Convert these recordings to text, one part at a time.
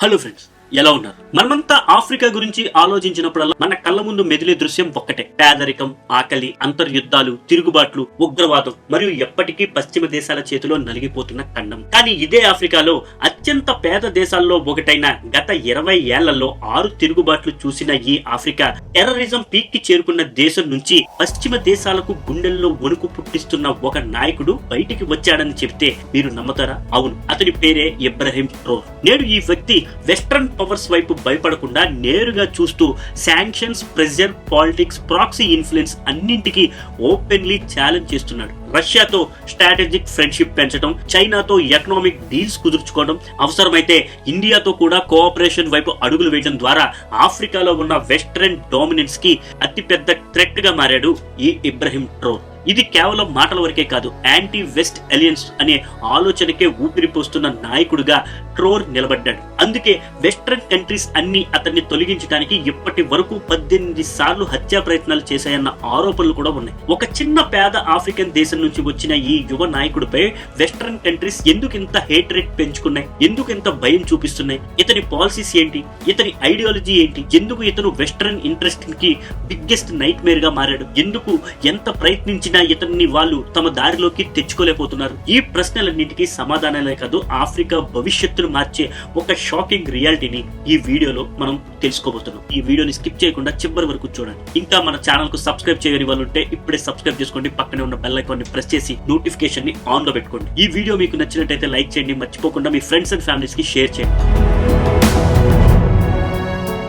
Hello friends ఎలా ఉన్నారు? మనమంతా ఆఫ్రికా గురించి ఆలోచించినప్పుడల్లా మన కళ్ళ ముందు మెదిలే దృశ్యం ఒక్కటే. పేదరికం ఆకలి అంతర్యుద్ధాలు తిరుగుబాట్లు ఉగ్రవాదం మరియు ఎప్పటికీ పశ్చిమ దేశాల చేతిలో నలిగిపోతున్న ఖండం. కానీ ఇదే ఆఫ్రికాలో అత్యంత పేద దేశాల్లో ఒకటైన గత ఇరవై ఏళ్ళలో ఆరు తిరుగుబాట్లు చూసిన ఈ ఆఫ్రికా టెర్రరిజం పీక్కి చేరుకున్న దేశం నుంచి పశ్చిమ దేశాలకు గుండెల్లో వణుకు పుట్టిస్తున్న ఒక నాయకుడు బయటికి వచ్చాడని చెప్తే మీరు నమ్ముతారా? అవును అతని పేరే ఇబ్రహీం ట్రో నేడు ఈ వ్యక్తి వెస్ట్రన్ పవర్స్ వైపు భయపడకుండా నేరుగా చూస్తూ sanctions pressure politics proxy influence అన్నింటికీ ఓపెన్లీ ఛాలెంజ్ చేస్తున్నాడు. రష్యాతో స్ట్రాటజిక్ ఫ్రెండ్షిప్ పెంచడం చైనాతో ఎకనామిక్ డీల్స్ కుదుర్చుకోవడం అవసరమైతే ఇండియాతో కూడా కోఆపరేషన్ వైపు అడుగులు వేయడం ద్వారా ఆఫ్రికాలో ఉన్న వెస్ట్రన్ డామినెన్స్కి అతిపెద్ద థ్రెట్గా మారాడు ఈ ఇబ్రహీం ట్రోర్ ఇది కేవలం మాటల వరకే కాదు యాంటీ వెస్ట్ అలియన్స్ అనే ఆలోచనకే ఊపిరిపోస్తున్న నాయకుడిగా ట్రోర్ నిలబడ్డాడు. అందుకే వెస్ట్రన్ కంట్రీస్ అన్ని అతన్ని తొలగించడానికి ఇప్పటి వరకు పద్దెనిమిది సార్లు హత్యా ప్రయత్నాలు చేశాయన్న ఆరోపణలు కూడా ఉన్నాయి. ఒక చిన్న పేద ఆఫ్రికన్ దేశం నుంచి వచ్చిన ఈ యువ నాయకుడిపై వెస్ట్రన్ కంట్రీస్ ఎందుకు ఇంత హేట్ రేట్ పెంచుకున్నాయి? ఎందుకు ఇంత భయం చూపిస్తున్నాయి? ఇతని పాలసీస్ ఏంటి? ఇతని ఐడియాలజీ ఏంటి? ఎందుకు ఇతను వెస్ట్రన్ ఇంట్రెస్ట్కి బిగ్గెస్ట్ నైట్ మేర్గా మారాడు? ఎందుకు ఎంత ప్రయత్నించినా ఇతన్ని వాళ్ళు తమ దారిలోకి తెచ్చుకోలేకపోతున్నారు? ఈ ప్రశ్నలన్నింటికీ సమాధానాలే కాదు ఆఫ్రికా భవిష్యత్తును మార్చే ఒక షాకింగ్ రియాలిటీని ఈ వీడియోలో మనం తెలుసుకోబోతున్నాం. ఈ వీడియోని స్కిప్ చేయకుండా చివరి వరకు చూడండి. ఇంకా మన ఛానల్కు సబ్స్క్రైబ్ చేయని వాళ్ళు ఉంటే ఇప్పుడే సబ్స్క్రైబ్ చేసుకోండి. పక్కనే ఉన్న బెల్ ఐకాన్ని ప్రెస్ చేసి నోటిఫికేషన్ని ఆన్లో పెట్టుకోండి. ఈ వీడియో మీకు నచ్చినట్టయితే లైక్ చేయండి. మర్చిపోకుండా మీ ఫ్రెండ్స్ అండ్ ఫ్యామిలీస్కి షేర్ చేయండి.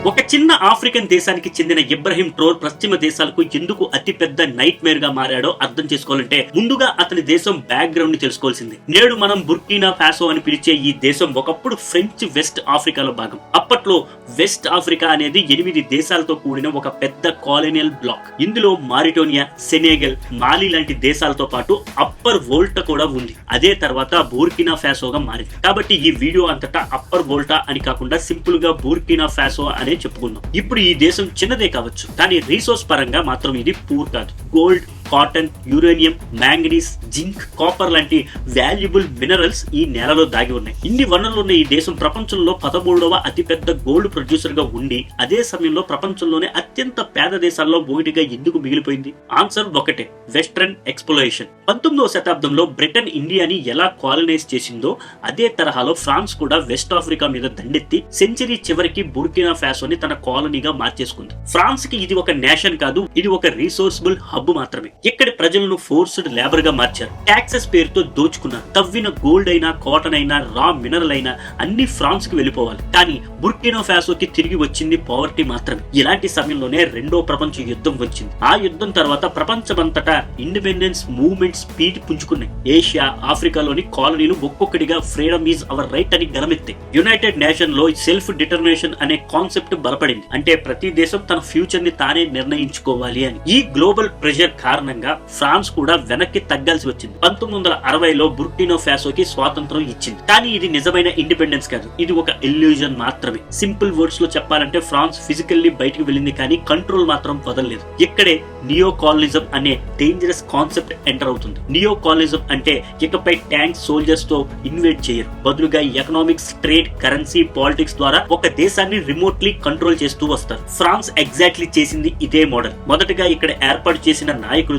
ఒక చిన్న ఆఫ్రికన్ దేశానికి చెందిన ఇబ్రహీం ట్రోర్ పశ్చిమ దేశాలకు ఎందుకు అతిపెద్ద నైట్ మేర్గా మారాడో అర్థం చేసుకోవాలంటే ముందుగా అతని దేశం బ్యాక్గ్రౌండ్ని తెలుసుకోవాల్సింది. నేడు మనం బుర్కీనా ఫాసో అని పిలిచే ఈ దేశం ఒకప్పుడు ఫ్రెంచ్ వెస్ట్ ఆఫ్రికాలో భాగం. అప్పట్లో వెస్ట్ ఆఫ్రికా అనేది ఎనిమిది దేశాలతో కూడిన ఒక పెద్ద కాలనియల్ బ్లాక్ ఇందులో మారిటోనియా సెనేగల్ మాలి లాంటి దేశాలతో పాటు అప్పర్ వోల్టా కూడా ఉంది. అదే తర్వాత బూర్కినా ఫాసోగా మారింది. కాబట్టి ఈ వీడియో అంతటా అప్పర్ వోల్టా అని కాకుండా సింపుల్గా బూర్కినా ఫాసో అనే చెప్పుకుందాం. ఇప్పుడు ఈ దేశం చిన్నదే కావచ్చు కానీ రీసోర్స్ పరంగా మాత్రం ఇది పూర్ కాదు. Gold cotton uranium manganese zinc copper లాంటి వాల్యుబుల్ మినరల్స్ ఈ నేలలో దాగి ఉన్నాయి. ఇన్ని వనరులు ఉన్న ఈ దేశం ప్రపంచంలో పదమూడవ అతిపెద్ద గోల్డ్ ప్రొడ్యూసర్గా ఉండి అదే సమయంలో ప్రపంచంలోనే అత్యంత పేద దేశాల్లో ఒకటిగా ఎందుకు మిగిలిపోయింది? ఆన్సర్ ఒకటే వెస్ట్రన్ ఎక్స్ప్లోరేషన్. పంతొమ్మిదవ శతాబ్దంలో బ్రిటన్ ఇండియాని ఎలా కాలనైజ్ చేసిందో అదే తరహాలో ఫ్రాన్స్ కూడా వెస్ట్ ఆఫ్రికా మీద దండెత్తి సెంచరీ చివరికి బుర్కినా ఫాసోని తన కాలనీగా మార్చేసుకుంది. ఫ్రాన్స్కి ఇది ఒక నేషన్ కాదు ఇది ఒక రీసోర్సబుల్ హబ్ మాత్రమే. ఇక్కడి ప్రజలను ఫోర్స్డ్ లేబర్గా మార్చారు. టాక్సెస్ పేరుతో దోచుకున్నారు తవ్విన గోల్డ్ అయినా కాటన్ అయినా రా మినరల్ అయినా అన్ని ఫ్రాన్స్కి వెళ్ళిపోవాలి. కానీ బుర్కినో ఫాసోకి తిరిగి వచ్చింది పవర్టీ మాత్రమే. ఇలాంటి సమయంలోనే రెండో ప్రపంచ యుద్ధం వచ్చింది. ఆ యుద్ధం తర్వాత ప్రపంచమంతటా ఇండిపెండెన్స్ మూవ్మెంట్ స్పీడ్ పుంజుకున్నాయి. ఏషియా ఆఫ్రికాలోని కాలనీలు ఒక్కొక్కటిగా ఫ్రీడమ్ ఈజ్ అవర్ రైట్ అని గలమెత్తాయి యునైటెడ్ నేషన్లో సెల్ఫ్ డిటర్మినేషన్ అనే కాన్సెప్ట్ బలపడింది. అంటే ప్రతి దేశం తన ఫ్యూచర్ని తానే నిర్ణయించుకోవాలి అని. ఈ గ్లోబల్ ప్రెషర్ కారణం కారణంగా ఫ్రాన్స్ కూడా వెనక్కి తగ్గాల్సి వచ్చింది. పంతొమ్మిది వందల అరవైలో బుర్కినో ఫ్యాసోకి స్వాతంత్రం ఇచ్చింది. కానీ ఇది నిజమైన ఇండిపెండెన్స్ కాదు. ఇది ఒక ఇల్యూజన్ మాత్రమే. సింపుల్ వర్డ్స్లో చెప్పాలంటే ఫ్రాన్స్ ఫిజికల్లీ బయటికి వెళ్ళింది కానీ కంట్రోల్ మాత్రం వదలలేదు. ఇక్కడే నియో కాలనిజం అనే డేంజరస్ కాన్సెప్ట్ ఎంటర్ అవుతుంది. నియో కాలనిజం అంటే ఇకపై ట్యాంక్ సోల్జర్స్తో ఇన్వేట్ చేయరు. బదులుగా ఎకనామిక్స్ ట్రేడ్ కరెన్సీ పాలిటిక్స్ ద్వారా ఒక దేశాన్ని రిమోట్లీ కంట్రోల్ చేస్తూ వస్తారు. ఫ్రాన్స్ ఎగ్జాక్ట్లీ చేసింది ఇదే మోడల్ మొదటగా ఇక్కడ ఏర్పాటు చేసిన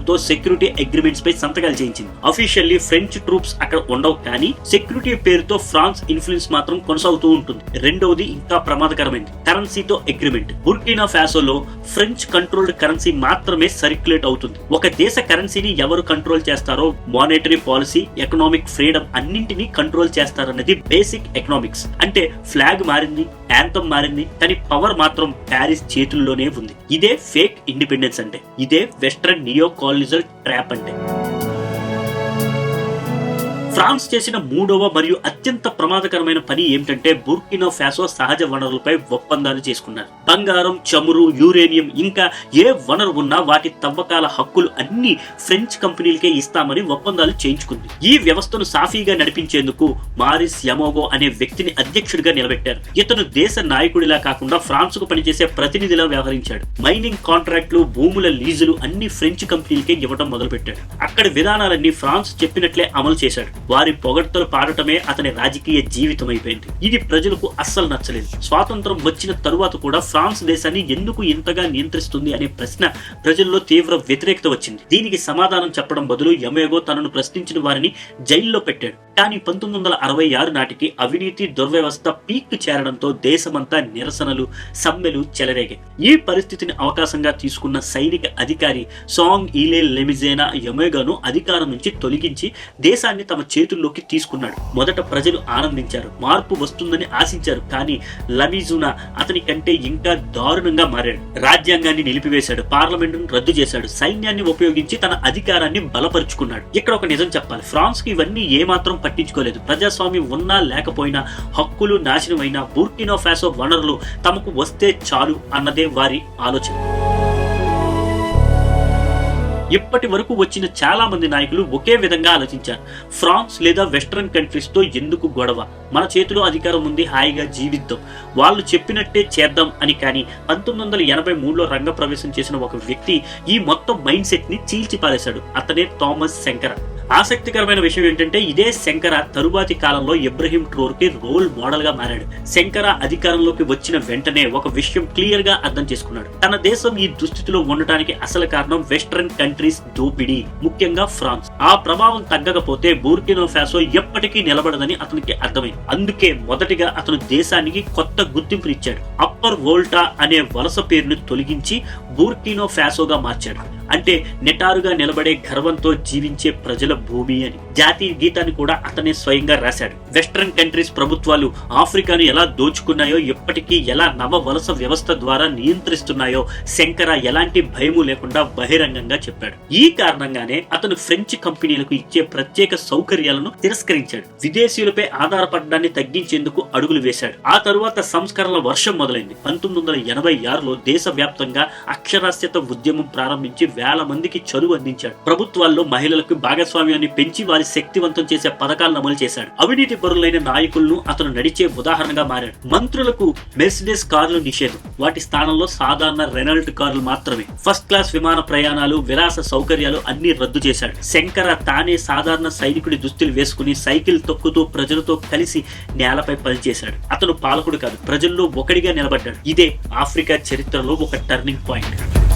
నాయకులతో సెక్యూరిటీ అగ్రిమెంట్స్ పై సంతకాలు చేయించింది. అఫీషియల్లీ ఫ్రెంచ్ ట్రూప్స్ అక్కడ ఉండవు కానీ సెక్యూరిటీ పేరుతో ఫ్రాన్స్ ఇన్ఫ్లుయెన్స్ మాత్రం కొనసాగుతూ ఉంటుంది. రెండవది ఇంకా ప్రమాదకరమైనది కరెన్సీతో అగ్రిమెంట్ బుర్కినా ఫ్యాసోలో ఫ్రెంచ్ కంట్రోల్డ్ కరెన్సీ మాత్రమే సర్క్యులేట్ అవుతుంది. ఒక దేశ కరెన్సీని ఎవరు కంట్రోల్ చేస్తారో మానిటరీ పాలసీ ఎకనామిక్ ఫ్రీడమ్ అన్నింటినీ కంట్రోల్ చేస్తారన్నది బేసిక్ ఎకనామిక్స్ అంటే ఫ్లాగ్ మారింది యాంతం మారింది కానీ పవర్ మాత్రం ప్యారిస్ చేతుల్లోనే ఉంది. ఇదే ఫేక్ ఇండిపెండెన్స్ అంటే. ఇదే వెస్ట్రన్ నియో రిజల్ట్ ట్రాప్ అంటే ఫ్రాన్స్ చేసిన మూడవ మరియు అత్యంత ప్రమాదకరమైన పని ఏమిటంటే బుర్కినో ఫ్యాసో సహజ వనరులపై ఒప్పందాలు చేసుకున్నారు. బంగారం చమురు యురేనియం ఇంకా ఏ వనరు ఉన్నా వాటి తవ్వకాల హక్కులు అన్ని ఫ్రెంచ్ కంపెనీలకే ఇస్తామని ఒప్పందాలు చేయించుకుంది. ఈ వ్యవస్థను సాఫీగా నడిపించేందుకు మారిస్ యమోగో అనే వ్యక్తిని అధ్యక్షుడిగా నిలబెట్టారు. ఇతను దేశ నాయకుడిలా కాకుండా ఫ్రాన్స్కు పనిచేసే ప్రతినిధిలా వ్యవహరించాడు. మైనింగ్ కాంట్రాక్టులు భూముల లీజులు అన్ని ఫ్రెంచ్ కంపెనీలకే ఇవ్వడం మొదలుపెట్టాడు. అక్కడ విధానాలన్నీ ఫ్రాన్స్ చెప్పినట్లే అమలు చేశాడు. వారి పొగడ్తలు పాడటమే అతని రాజకీయ జీవితం అయిపోయింది ఇది ప్రజలకు అస్సలు నచ్చలేదు. స్వాతంత్రం వచ్చిన తరువాత కూడా ఫ్రాన్స్ దేశాన్ని ఎందుకు ఇంతగా నియంత్రిస్తుంది అనే ప్రశ్న ప్రజల్లో తీవ్ర వ్యతిరేకత వచ్చింది. దీనికి సమాధానం చెప్పడం బదులు యమేగో తనను ప్రశ్నించిన వారిని జైల్లో పెట్టాడు. కానీ పంతొమ్మిది వందల అరవై ఆరు నాటికి అవినీతి దుర్వ్యవస్థ పీక్ చేరడంతో దేశమంతా నిరసనలు సమ్మెలు చెలరేగాయి. ఈ పరిస్థితిని అవకాశంగా తీసుకున్న సైనిక అధికారి సాంగ్ ఈలే లెమిజేనా యమేగాను అధికారం నుంచి తొలగించి దేశాన్ని తమ చేతుల్లోకి తీసుకున్నాడు. మొదట ప్రజలు ఆనందించారు. మార్పు వస్తుందని ఆశించారు. కానీ లవిజున అతని కంటే ఇంకా దారుణంగా మారాడు. రాజ్యాంగాన్ని నిలిపివేశాడు. పార్లమెంటును రద్దు చేశాడు. సైన్యాన్ని ఉపయోగించి తన అధికారాన్ని బలపరుచుకున్నాడు. ఇక్కడ ఒక నిజం చెప్పాలి. ఫ్రాన్స్కి ఇవన్నీ ఏమాత్రం పట్టించుకోలేదు. ప్రజాస్వామ్యం ఉన్నా లేకపోయినా హక్కులు నాశనమైన బుర్కినో ఫాసో వనరులు తమకు వస్తే చాలు అన్నదే వారి ఆలోచన. ఇప్పటి వరకు వచ్చిన చాలా మంది నాయకులు ఒకే విధంగా ఆలోచించారు. ఫ్రాన్స్ లేదా వెస్ట్రన్ కంట్రీస్తో ఎందుకు గొడవ? మన చేతిలో అధికారం ఉంది హాయిగా జీవిద్దాం. వాళ్ళు చెప్పినట్టే చేద్దాం అని కానీ పంతొమ్మిది వందల ఎనభై మూడులో రంగప్రవేశం చేసిన ఒక వ్యక్తి ఈ మొత్తం మైండ్ సెట్ని అతనే థామస్ శంకర. ఆసక్తికరమైన విషయం ఏంటంటే ఇదే శంకర తరువాతి కాలంలో ఇబ్రహీం ట్రోర్కి రోల్ మోడల్గా మారాడు. శంకర అధికారంలోకి వచ్చిన వెంటనే ఒక విషయం క్లియర్గా అర్థం చేసుకున్నాడు. తన దేశం ఈ దుస్థితిలో ఉండటానికి అసలు కారణం వెస్ట్రన్ కంట్రీస్ దోపిడీ ముఖ్యంగా ఫ్రాన్స్. ఆ ప్రభావం తగ్గకపోతే బూర్కినో ఫాసో ఎప్పటికీ నిలబడదని అతనికి అర్థమైంది. అందుకే మొదటిగా అతను దేశానికి కొత్త గుర్తింపు ఇచ్చాడు. అప్పర్ వోల్టా అనే వలస పేరును తొలగించి బూర్కినో ఫ్యాసోగా మార్చాడు. అంటే నిటారుగా నిలబడే గర్వంతో జీవించే ప్రజల భూమి అని. జాతీయ గీతాన్ని కూడా అతనే స్వయంగా రాశాడు. వెస్ట్రన్ కంట్రీస్ ప్రభుత్వాలు ఆఫ్రికాను ఎలా దోచుకున్నాయో ఎప్పటికీ ఎలా నవ వలస వ్యవస్థ ద్వారా నియంత్రిస్తున్నాయో శంకర ఎలాంటి భయము లేకుండా బహిరంగంగా చెప్పాడు. ఈ కారణంగానే అతను ఫ్రెంచ్ కంపెనీలకు ఇచ్చే ప్రత్యేక సౌకర్యాలను తిరస్కరించాడు. విదేశీయులపై ఆధారపడడాన్ని తగ్గించేందుకు అడుగులు వేశాడు. ఆ తరువాత సంస్కరణల వర్షం మొదలైంది. పంతొమ్మిది వందల ఎనభై ఆరులో దేశవ్యాప్తంగా అక్షరాస్యత ఉద్యమం ప్రారంభించి వేల మందికి చదువు అందించాడు. ప్రభుత్వాల్లో మహిళలకు భాగస్వామ్యాన్ని పెంచి వారి శక్తివంతం చేసే పథకాలను అమలు చేశాడు. అవినీతి పరులైన నాయకులను అతను నడిచే ఉదాహరణగా మారాడు. మంత్రులకు మెర్సిడెస్ కార్లు నిషేధం. వాటి స్థానంలో సాధారణ రెనాల్ట్ కార్లు మాత్రమే. ఫస్ట్ క్లాస్ విమాన ప్రయాణాలు విలాస సౌకర్యాలు అన్ని రద్దు చేశాడు. శంకర తానే సాధారణ సైనికుడి దుస్తులు వేసుకుని సైకిల్ తొక్కుతూ ప్రజలతో కలిసి నేలపై పనిచేశాడు. అతను పాలకుడు కాదు ప్రజల్లో ఒకడిగా నిలబడ్డాడు. ఇదే ఆఫ్రికా చరిత్రలో ఒక టర్నింగ్ పాయింట్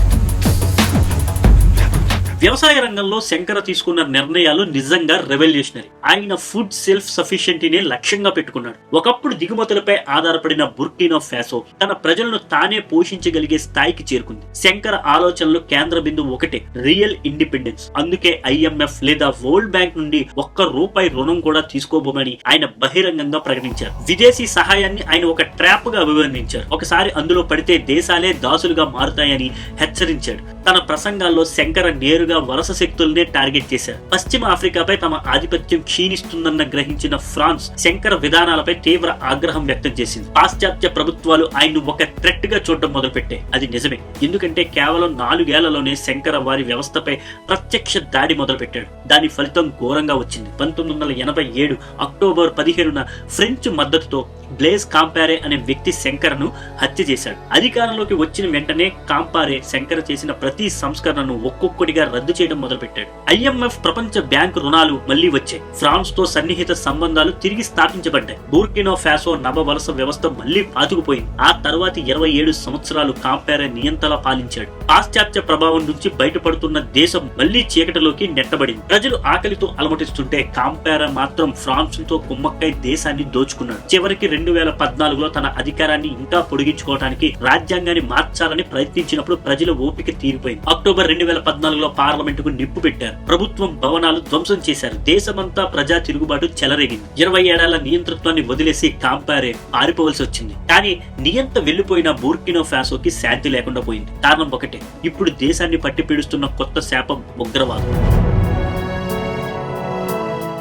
వ్యవసాయ రంగంలో శంకర తీసుకున్న నిర్ణయాలు నిజంగా రెవల్యూషనరీ ఆయన ఫుడ్ సెల్ఫ్ సఫిషియెంటీనే లక్ష్యంగా పెట్టుకున్నాడు. ఒకప్పుడు దిగుమతులపై ఆధారపడిన బుర్కినో ఫ్యాసో తన ప్రజలను తానే పోషించగలిగే స్థాయికి చేరుకుంది. శంకర ఆలోచనలు కేంద్ర బిందువు ఒకటే రియల్ ఇండిపెండెన్స్ అందుకే ఐఎంఎఫ్ లేదా వరల్డ్ బ్యాంక్ నుండి ఒక్క రూపాయి రుణం కూడా తీసుకోబోమని ఆయన బహిరంగంగా ప్రకటించారు. విదేశీ సహాయాన్ని ఆయన ఒక ట్రాప్గా అభివర్ణించారు. ఒకసారి అందులో పడితే దేశాలే దాసులుగా మారుతాయని హెచ్చరించాడు. తన ప్రసంగాల్లో శంకర నేరుగా వలస శక్తులనే టార్గెట్ చేశారు. పశ్చిమ ఆఫ్రికాపై తమ ఆధిపత్యం క్షీణిస్తుందన్న గ్రహించిన ఫ్రాన్స్ శంకర విధానాలపై తీవ్ర ఆగ్రహం వ్యక్తం చేసింది. పాశ్చాత్య ప్రభుత్వాలు ఆయన్ను ఒక థ్రెట్గా చూడడం మొదలుపెట్టాయి. అది నిజమే. ఎందుకంటే కేవలం నాలుగేళ్ళలోనే శంకర వారి వ్యవస్థపై ప్రత్యక్ష దాడి మొదలుపెట్టాడు. దాని ఫలితం ఘోరంగా వచ్చింది. పంతొమ్మిది వందల ఎనభై ఏడు అక్టోబర్ పదిహేనున ఫ్రెంచ్ మద్దతుతో బ్లేజ్ కాంపారే అనే వ్యక్తి శంకరను హత్య చేశాడు. అధికారంలోకి వచ్చిన వెంటనే కాంపారే శంకర చేసిన ప్రతి సంస్కరణను ఒక్కొక్కటిగా రద్దు చేయడం మొదలుపెట్టాడు. ఐఎంఎఫ్ ప్రపంచ బ్యాంకు రుణాలు మళ్ళీ వచ్చాయి. ఫ్రాన్స్తో సన్నిహిత సంబంధాలు తిరిగి స్థాపించబడ్డాయి. బూర్కినో ఫాసో నవ వలస వ్యవస్థ మళ్ళీ పాతుకుపోయింది. ఆ తర్వాత ఇరవై ఏడు సంవత్సరాలు కాంపేరే నియంతలా పాలించాడు. పాశ్చాత్య ప్రభావం నుంచి బయటపడుతున్న దేశం మళ్ళీ చీకటిలోకి నెట్టబడింది. ప్రజలు ఆకలితో అలమటిస్తుంటే కాంపేరా మాత్రం ఫ్రాన్స్తో కుమ్మక్కై దేశాన్ని దోచుకున్నాడు. చివరికి రెండు వేల పద్నాలుగులో తన అధికారాన్ని ఇంకా పొడిగించుకోవడానికి రాజ్యాంగాన్ని మార్చాలని ప్రయత్నించినప్పుడు ప్రజల ఓపిక తీరిపోయింది. అక్టోబర్ రెండు వేల పద్నాలుగులో పార్లమెంట్కు నిప్పు పెట్టారు. ప్రభుత్వం భవనాలు ధ్వంసం చేశారు. దేశమంతా ప్రజా తిరుగుబాటు చెలరేగింది. ఇరవై ఏడాల నియంతృత్వాన్ని వదిలేసి కాంపారే పారిపోవలసి వచ్చింది. కానీ నియంత వెళ్ళిపోయిన బూర్కినో ఫాసోకి శాంతి లేకుండా పోయింది. కారణం ఒకటే. ఇప్పుడు దేశాన్ని పట్టి పీడుస్తున్న కొత్త శాపం ఉగ్రవాదం.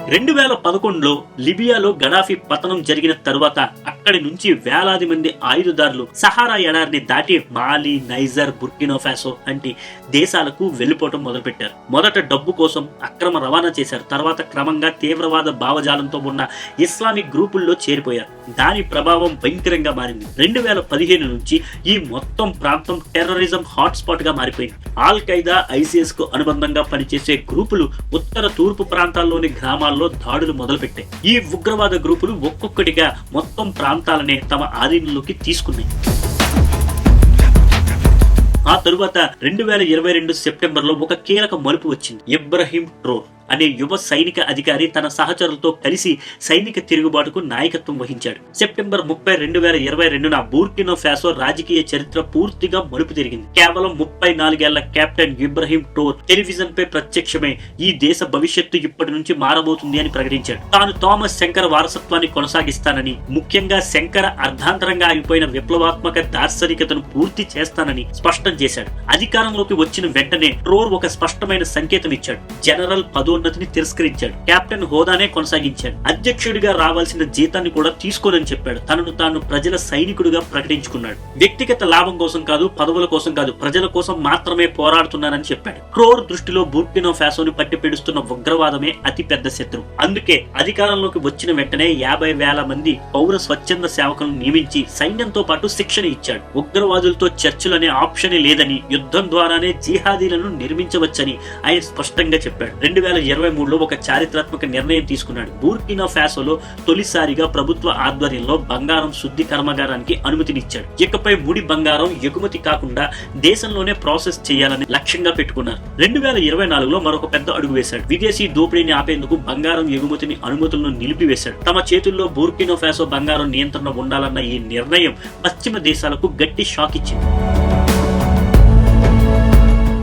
రెండు వేల పదకొండులో లిబియాలో గడాఫీ పతనం జరిగిన తరువాత అక్కడి నుంచి వేలాది మంది ఆయుధదారులు సహారా ఎడారిని దాటి మాలి నైజర్ బుర్కినోఫాసో వంటి దేశాలకు వెళ్ళిపోవటం మొదలుపెట్టారు. మొదట డబ్బు కోసం అక్రమ రవాణా చేశారు. తర్వాత క్రమంగా తీవ్రవాద భావజాలంతో ఉన్న ఇస్లామిక్ గ్రూపుల్లో చేరిపోయారు. దాని ప్రభావం భయంకరంగా మారింది. రెండు వేల పదిహేను నుంచి ఈ మొత్తం ప్రాంతం టెర్రరిజం హాట్స్పాట్గా మారిపోయింది. ఆల్ ఖైదా ఐసిఎస్కు అనుబంధంగా పనిచేసే గ్రూపులు ఉత్తర తూర్పు ప్రాంతాల్లోని గ్రామాల్లో దాడులు మొదలుపెట్టాయి. ఈ ఉగ్రవాద గ్రూపులు ఒక్కొక్కటిగా మొత్తం ప్రాంతం ప్రాంతాలనే తమ ఆధీనంలోకి తీసుకున్నాయి. ఆ తరువాత రెండు వేల ఇరవై రెండు సెప్టెంబర్లో ఒక కీలక మలుపు వచ్చింది. ఇబ్రహీం ట్రోర్ అనే యువ సైనిక అధికారి తన సహచరులతో కలిసి సైనిక తిరుగుబాటుకు నాయకత్వం వహించాడు. సెప్టెంబర్ ముప్పై రెండు వేల ఇరవై రెండున బూర్కినో ఫ్యాసో రాజకీయ చరిత్ర పూర్తిగా మలుపు తిరిగింది. కేవలం ముప్పై నాలుగేళ్ళ కెప్టెన్ ఇబ్రహీం టోర్ టెలివిజన్ పై ప్రత్యక్షమై ఈ దేశ భవిష్యత్తు ఇప్పటి నుంచి మారబోతుంది అని ప్రకటించాడు. తాను థామస్ శంకర్ వారసత్వాన్ని కొనసాగిస్తానని ముఖ్యంగా శంకర అర్ధాంతరంగా ఆగిపోయిన విప్లవాత్మక దార్శనికతను పూర్తి చేస్తానని స్పష్టం చేశాడు. అధికారంలోకి వచ్చిన వెంటనే ట్రోర్ ఒక స్పష్టమైన సంకేతం ఇచ్చాడు జనరల్ పదోన్నతిని తిరస్కరించాడు. కెప్టెన్ హోదానే కొనసాగించాడు. అధ్యక్షుడిగా రావాల్సిన జీతాన్ని కూడా తీసుకోనని చెప్పాడు. తనను తాను ప్రజల సైనికుడిగా ప్రకటించుకున్నాడు. వ్యక్తిగత లాభం కోసం కాదు పదవుల కోసం కాదు ప్రజల కోసం మాత్రమే పోరాడుతున్నానని చెప్పాడు. క్రోర్ దృష్టిలో బూర్కినో ఫ్యాసోని పట్టి పెడుస్తున్న ఉగ్రవాదమే అతి పెద్ద శత్రువు అందుకే అధికారంలోకి వచ్చిన వెంటనే యాభై వేల మంది పౌర స్వచ్ఛంద సేవకులను నియమించి సైన్యంతో పాటు శిక్షణ ఇచ్చాడు. ఉగ్రవాదులతో చర్చలు అనే ఆప్షనే లేదని యుద్ధం ద్వారానే జిహాదీలను నిర్మించవచ్చని ఆయన స్పష్టంగా చెప్పాడు. రెండు వేల ఇరవై మూడులో ఒక చారిత్రాత్మక నిర్ణయం తీసుకున్నాడు. బూర్కినా ఫ్యాసోలో తొలిసారిగా ప్రభుత్వ ఆధ్వర్యంలో బంగారం శుద్ధి కర్మాగారానికి అనుమతినిచ్చాడు. ఇకపై ముడి బంగారం ఎగుమతి కాకుండా దేశంలోనే ప్రాసెస్ చేయాలని లక్ష్యంగా పెట్టుకున్నారు. రెండు వేల ఇరవై నాలుగులో మరొక పెద్ద అడుగు వేశాడు. విదేశీ దోపిడీని ఆపేందుకు బంగారం ఎగుమతిని అనుమతులను నిలిపివేశాడు. తమ చేతుల్లో బూర్కినో ఫ్యాసో బంగారం నియంత్రణ ఉండాలన్న ఈ నిర్ణయం పశ్చిమ దేశాలకు గట్టి షాక్ ఇచ్చింది.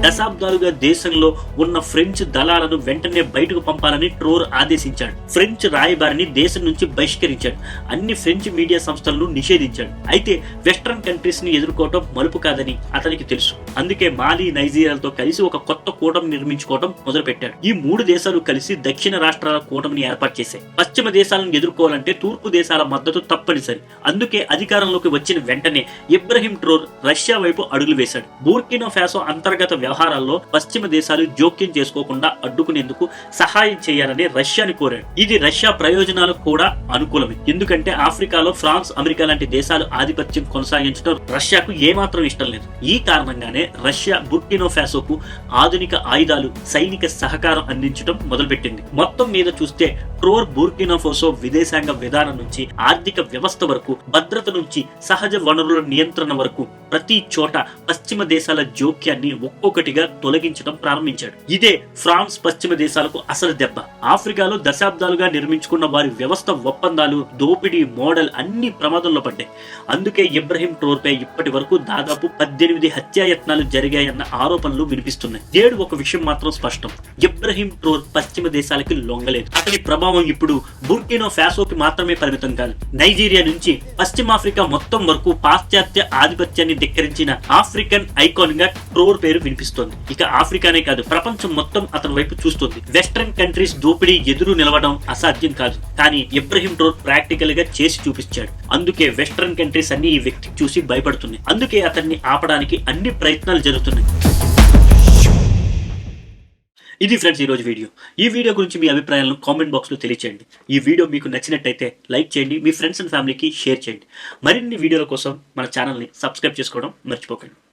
దశాబ్దాలుగా దేశంలో ఉన్న ఫ్రెంచ్ దళాలను వెంటనే బయటకు పంపాలని ట్రోర్ ఆదేశించాడు. ఫ్రెంచ్ రాయబారిని దేశం నుంచి బహిష్కరించాడు. అన్ని ఫ్రెంచ్ మీడియా సంస్థలను నిషేధించాడు. అయితే వెస్ట్రన్ కంట్రీస్ని ఎదుర్కోవటం మలుపు కాదని అతనికి తెలుసు. అందుకే మాలి నైజీరియాలతో కలిసి ఒక కొత్త కూటమి నిర్మించుకోవడం మొదలుపెట్టాడు ఈ మూడు దేశాలు కలిసి దక్షిణ రాష్ట్రాల కూటమిని ఏర్పాటు చేశాయి. పశ్చిమ దేశాలను ఎదుర్కోవాలంటే తూర్పు దేశాల మద్దతు తప్పనిసరి. అందుకే అధికారంలోకి వచ్చిన వెంటనే ఇబ్రహీం ట్రోర్ రష్యా వైపు అడుగులు వేశాడు. బూర్కినో ఫ్యాసో అంతర్గత వ్యవహారాల్లో పశ్చిమ దేశాలు జోక్యం చేసుకోకుండా అడ్డుకునేందుకు సహాయం చేయాలని రష్యాని కోరాడు ఇది రష్యా ప్రయోజనాలకు కూడా అనుకూలమే. ఎందుకంటే ఆఫ్రికాలో ఫ్రాన్స్ అమెరికా లాంటి దేశాలు ఆధిపత్యం కొనసాగించడం రష్యాకు ఏమాత్రం ఇష్టం లేదు. ఈ కారణంగానే రష్యా బుర్కినోఫాసోకు ఆధునిక ఆయుధాలు సైనిక సహకారం అందించడం మొదలుపెట్టింది. మొత్తం మీద చూస్తే ట్రోర్ బుర్కినోఫోసో విదేశాంగ విధానం నుంచి ఆర్థిక వ్యవస్థ వరకు భద్రత నుంచి సహజ వనరుల నియంత్రణ వరకు ప్రతి చోట పశ్చిమ దేశాల జోక్యాన్ని ఒక్కొక్కటిగా తొలగించడం ప్రారంభించాడు. ఇదే ఫ్రాన్స్ పశ్చిమ దేశాలకు అసలు దెబ్బ. ఆఫ్రికాలో దశాబ్దాలుగా నిర్మించుకున్న వారి వ్యవస్థ ఒప్పందాలు దోపిడీ మోడల్ అన్ని ప్రమాదంలో పడ్డాయి. అందుకే ఇబ్రహీం టోర్పై పై ఇప్పటి వరకు దాదాపు పద్దెనిమిది హత్యాయత్నాలు జరిగాయన్న ఆరోపణలు వినిపిస్తున్నాయి. ఏడు ఒక విషయం మాత్రం స్పష్టం. ఇబ్రహీం టోర్ పశ్చిమ దేశాలకి లొంగలేదు. అతని ప్రభావం ఇప్పుడు బుర్కినో ఫ్యాసోకి మాత్రమే పరిమితం కాదు. నైజీరియా నుంచి పశ్చిమాఫ్రికా మొత్తం వరకు పాశ్చాత్య ఆధిపత్యాన్ని ధిక్కరించిన ఆఫ్రికన్ ఐకాన్గా ట్రోర్ పేరు వినిపిస్తోంది. ఇక ఆఫ్రికానే కాదు ప్రపంచం మొత్తం అతని వైపు చూస్తుంది. వెస్ట్రన్ కంట్రీస్ దోపిడీ ఎదురు నిలవడం అసాధ్యం కాదు కానీ ఇబ్రహీం ట్రోర్ ప్రాక్టికల్గా చేసి చూపించాడు. అందుకే వెస్ట్రన్ కంట్రీస్ అన్ని ఈ వ్యక్తికి చూసి భయపడుతున్నాయి. అందుకే అతన్ని ఆపడానికి అన్ని ప్రయత్నాలు జరుగుతున్నాయి. ఇది ఫ్రెండ్స్ ఈ రోజు వీడియో. ఈ వీడియో గురించి మీ అభిప్రాయాలను కామెంట్ బాక్స్లో తెలియచేయండి. ఈ వీడియో మీకు నచ్చినట్టయితే లైక్ చేయండి మీ ఫ్రెండ్స్ అండ్ ఫ్యామిలీకి షేర్ చేయండి. మరిన్ని వీడియోల కోసం మన ఛానల్ని సబ్స్క్రైబ్ చేసుకోవడం మర్చిపోకండి.